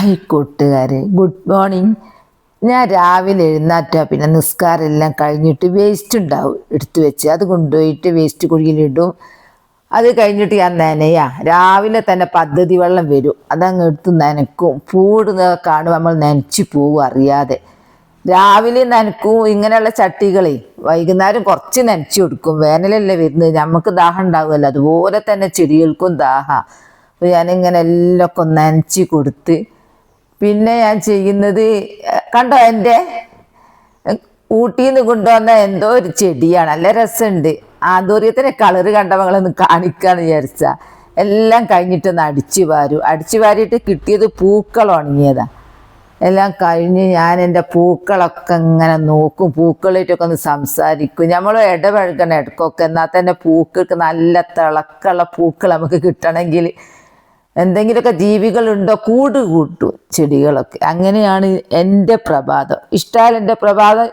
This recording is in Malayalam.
ഹായ് കൂട്ടുകാരെ ഗുഡ് മോർണിംഗ് ഞാൻ രാവിലെ എഴുന്നേറ്റാ പിന്നെ നിസ്കാരം എല്ലാം കഴിഞ്ഞിട്ട് വേസ്റ്റ് ഉണ്ടാവും എടുത്തു വെച്ച്. അത് കൊണ്ടുപോയിട്ട് വേസ്റ്റ് കുഴിയിലിടും അത് കഴിഞ്ഞിട്ട് ഞാൻ നനയാ. രാവിലെ തന്നെ പദ്ധതി വെള്ളം വരും. അതങ്ങ് എടുത്ത് നനക്കും. പൂടുന്നത് കാണും നമ്മൾ നനച്ചു പോവും അറിയാതെ. രാവിലെ നനക്കും. ഇങ്ങനെയുള്ള ചട്ടികളെ വൈകുന്നേരം കുറച്ച് നനച്ചു കൊടുക്കും. വേനലല്ലേ വരുന്നത്. നമുക്ക് ദാഹം ഉണ്ടാവുമല്ലോ. അതുപോലെ തന്നെ ചെടികൾക്കും ദാഹ. അപ്പോൾ ഞാനിങ്ങനെ എല്ലാം ഒക്കെ നനച്ച് കൊടുത്ത് പിന്നെ ഞാൻ ചെയ്യുന്നത് കണ്ടോ എന്റെ ഊട്ടിയിൽ നിന്ന് കൊണ്ടുവന്ന എന്തോ ഒരു ചെടിയാണ്. നല്ല രസമുണ്ട്. ആന്തൂര്യത്തിന്റെ കളറ് കണ്ടവങ്ങളൊന്ന് കാണിക്കാന്ന് വിചാരിച്ച. എല്ലാം കഴിഞ്ഞിട്ടൊന്ന് അടിച്ചു വാരും. അടിച്ചു വാരിയിട്ട് കിട്ടിയത് പൂക്കൾ ഉണങ്ങിയതാ. എല്ലാം കഴിഞ്ഞ് ഞാൻ എന്റെ പൂക്കളൊക്കെ ഇങ്ങനെ നോക്കും. പൂക്കളായിട്ടൊക്കെ ഒന്ന് സംസാരിക്കും. നമ്മൾ ഇടപഴകണം ഇടക്കൊക്കെ എന്നാൽ തന്നെ പൂക്കൾക്ക് നല്ല തിളക്കമുള്ള പൂക്കൾ നമുക്ക് കിട്ടണമെങ്കിൽ എന്തെങ്കിലുമൊക്കെ ജീവികളുണ്ടോ? കൂട് കൂട്ടും. ചെടികളൊക്കെ. അങ്ങനെയാണ് എന്റെ പ്രഭാതം. ഇഷ്ടമായാലും എന്റെ പ്രഭാതം